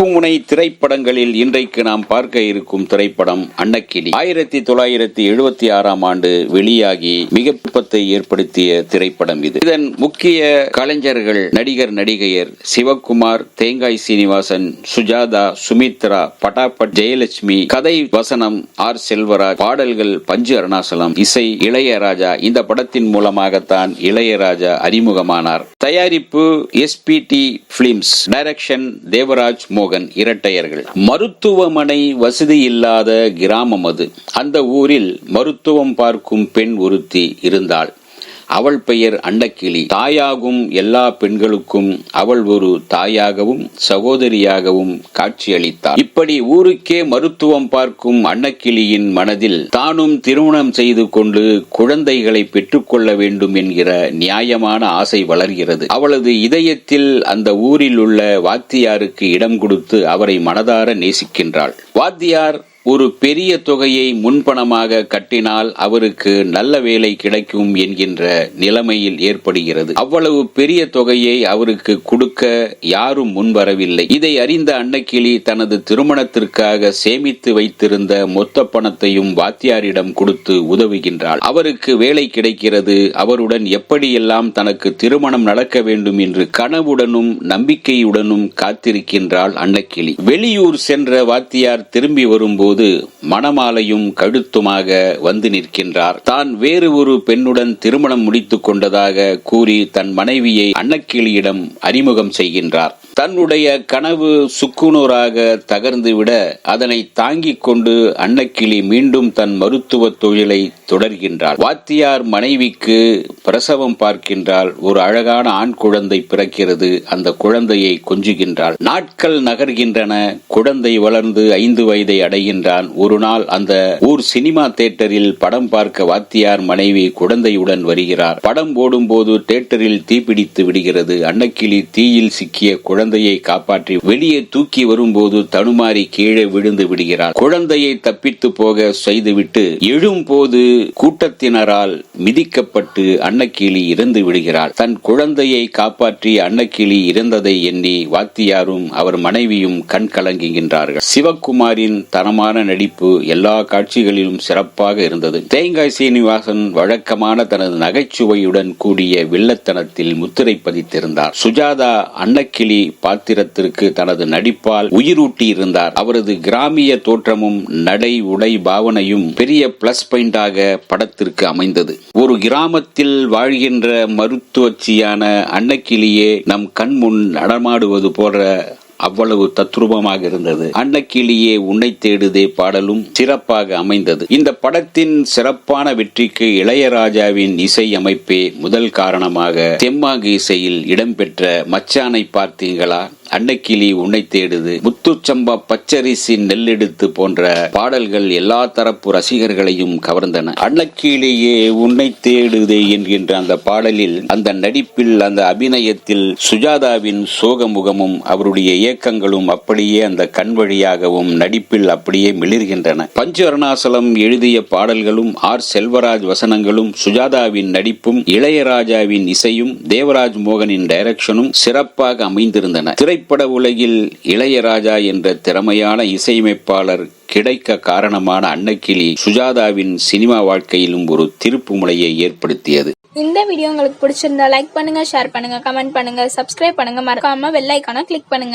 முத்துமுனை திரைப்படங்களில் இன்றைக்கு நாம் பார்க்க இருக்கும் திரைப்படம் அன்னக்கிளி. ஆயிரத்தி தொள்ளாயிரத்தி எழுபத்தி ஆறாம் ஆண்டு வெளியாகி மிக விருப்பத்தை ஏற்படுத்திய திரைப்படம் இது. இதன் முக்கிய கலைஞர்கள் நடிகர் நடிகையர் சிவகுமார் தேங்காய் சீனிவாசன் சுஜாதா சுமித்ரா பட்டாபட் ஜெயலட்சுமி கதை வசனம் ஆர். செல்வராஜ் பாடல்கள் பஞ்சு அருணாசலம் இசை இளையராஜா. இந்த படத்தின் மூலமாகத்தான் இளையராஜா அறிமுகமானார். தயாரிப்பு எஸ்பிடி பிலிம்ஸ் டைரக்ஷன் தேவராஜ் மோகன் இரட்டையர்கள். மருத்துவமனை வசதி இல்லாத கிராமம் அது. அந்த ஊரில் மருத்துவம் பார்க்கும் பெண் ஒருத்தி இருந்தாள். அவள் பெயர் அண்டக்கிளி. தாயாகும் எல்லா பெண்களுக்கும் அவள் ஒரு தாயாகவும் சகோதரியாகவும் காட்சியளித்தார் இப்படி ஊருக்கே மருத்துவம் பார்க்கும் அன்னக்கிளியின் மனதில் தானும் திருமணம் செய்து கொண்டு குழந்தைகளை பெற்றுக்கொள்ள வேண்டும் என்கிற நியாயமான ஆசை வளர்கிறது. அவளது இதயத்தில் அந்த ஊரில் உள்ள வாத்தியாருக்கு இடம் கொடுத்து அவரை மனதார நேசிக்கின்றாள். வாத்தியார் ஒரு பெரிய தொகையை முன்பணமாக கட்டினால் அவருக்கு நல்ல வேலை கிடைக்கும் என்கின்ற நிலைமையில் ஏற்படுகிறது. அவ்வளவு பெரிய தொகையை அவருக்கு கொடுக்க யாரும் முன்வரவில்லை. இதை அறிந்த அன்னக்கிளி தனது திருமணத்திற்காக சேமித்து வைத்திருந்த மொத்த பணத்தையும் வாத்தியாரிடம் கொடுத்து உதவுகின்றாள். அவருக்கு வேலை கிடைக்கிறது. அவருடன் எப்படியெல்லாம் தனக்கு திருமணம் நடக்க வேண்டும் என்று கனவுடனும் நம்பிக்கையுடனும் காத்திருக்கின்றாள் அன்னக்கிளி. வெளியூர் சென்ற வாத்தியார் திரும்பி வரும்போது போது மணமாலையும் கழுத்துமாக வந்து நிற்கின்றார். தான் வேறு ஒரு பெண்ணுடன் திருமணம் முடித்துக் கொண்டதாக கூறி தன் மனைவியை அன்னக்கிளியிடம் அறிமுகம் செய்கின்றார். தன்னுடைய கனவு சுக்குநூறாக தகர்ந்துவிட அதனை தாங்கிக் கொண்டு அன்னக்கிளி மீண்டும் தன் மருத்துவ தொழிலை தொடர்கின்றார் வாத்தியார் மனைவிக்கு பிரசவம் பார்க்கின்றால் ஒரு அழகான ஆண் குழந்தை பிறக்கிறது. அந்த குழந்தையை கொஞ்சுகின்றாள். நாட்கள் நகர்கின்றன. குழந்தை வளர்ந்து ஐந்து வயதை அடைகின்றான் ஒரு நாள் அந்த ஊர் சினிமா தேட்டரில் படம் பார்க்க வாத்தியார் மனைவி குழந்தையுடன் வருகிறார். படம் போடும்போது தேட்டரில் தீப்பிடித்து விடுகிறது. அன்னக்கிளி தீயில் சிக்கிய குழந்தையை காப்பாற்றி வெளியே தூக்கி வரும்போது தடுமாறி கீழே விழுந்து விடுகிறார். குழந்தையை தப்பித்து போக செய்துவிட்டு எழும்போது கூட்டத்தினரால் மிதிக்கப்பட்டு அன்னக்கிளி இறந்து விடுகிறார். தன் குழந்தையை காப்பாற்றி அன்னக்கிளி இறந்ததை எண்ணி வாத்தியாரும் அவர் மனைவியும் கண் கலங்குகின்றார்கள். சிவகுமாரின் தரமான நடிப்பு எல்லா காட்சிகளிலும் சிறப்பாக இருந்தது. தேங்காய் சீனிவாசன் வழக்கமான தனது நகைச்சுவையுடன் கூடிய வில்லத்தனத்தில் முத்திரை பதித்திருந்தார். சுஜாதா அன்னக்கிளி பாத்திரத்திற்கு தனது நடிப்பால் உயிரூட்டி இருந்தார் அவரது கிராமிய தோற்றமும் நடை உடை பாவனையும் பெரிய பிளஸ் பாயிண்டாக படத்திற்கு அமைந்தது. ஒரு கிராமத்தில் வாழ்கின்ற மருத்துவச்சியான அன்னக்கிளியே நம் கண் முன் நடமாடுவது போன்ற அவ்வளவு தத்ரூபமாக இருந்தது. அன்னக்கிளியே உன்னை தேடுதே பாடலும் சிறப்பாக அமைந்தது. இந்த படத்தின் சிறப்பான வெற்றிக்கு இளையராஜாவின் இசை அமைப்பே முதல் காரணமாக தெம்மாங்கு இசையில் இடம்பெற்ற மச்சானை பார்த்தீங்களா அன்னக்கிளி உன்னை தேடுது. முத்துச்சம்பா பச்சரிசி நெல்லெடுத்து போன்ற பாடல்கள் எல்லா தரப்பு ரசிகர்களையும் கவர்ந்தன. அன்னக்கிளியே உன்னை தேடுதே என்கின்ற அந்த பாடலில் அந்த நடிப்பில் அந்த அபிநயத்தில் சுஜாதாவின் சோகமுகமும் அவருடைய இயக்கங்களும் அப்படியே அந்த கண் வழியாகவும் நடிப்பில் அப்படியே மிளிர்கின்றன. பஞ்சு அருணாசலம் எழுதிய பாடல்களும் ஆர். செல்வராஜ் வசனங்களும் சுஜாதாவின் நடிப்பும் இளையராஜாவின் இசையும் தேவராஜ் மோகனின் டைரக்ஷனும் சிறப்பாக அமைந்திருந்தன. திரைப்பட உலகில் இளையராஜா என்ற திறமையான இசையமைப்பாளர் கிடைக்க காரணமான அன்னக்கிளி சுஜாதாவின் சினிமா வாழ்க்கையிலும் ஒரு திருப்பு முனையை ஏற்படுத்தியது. இந்த வீடியோ உங்களுக்கு பிடிச்சிருந்தா லைக் பண்ணுங்க ஷேர் பண்ணுங்க கமெண்ட் பண்ணுங்க சப்ஸ்கிரைப் பண்ணுங்க. மறக்காம வெள்ளைக்கான கிளிக் பண்ணுங்க.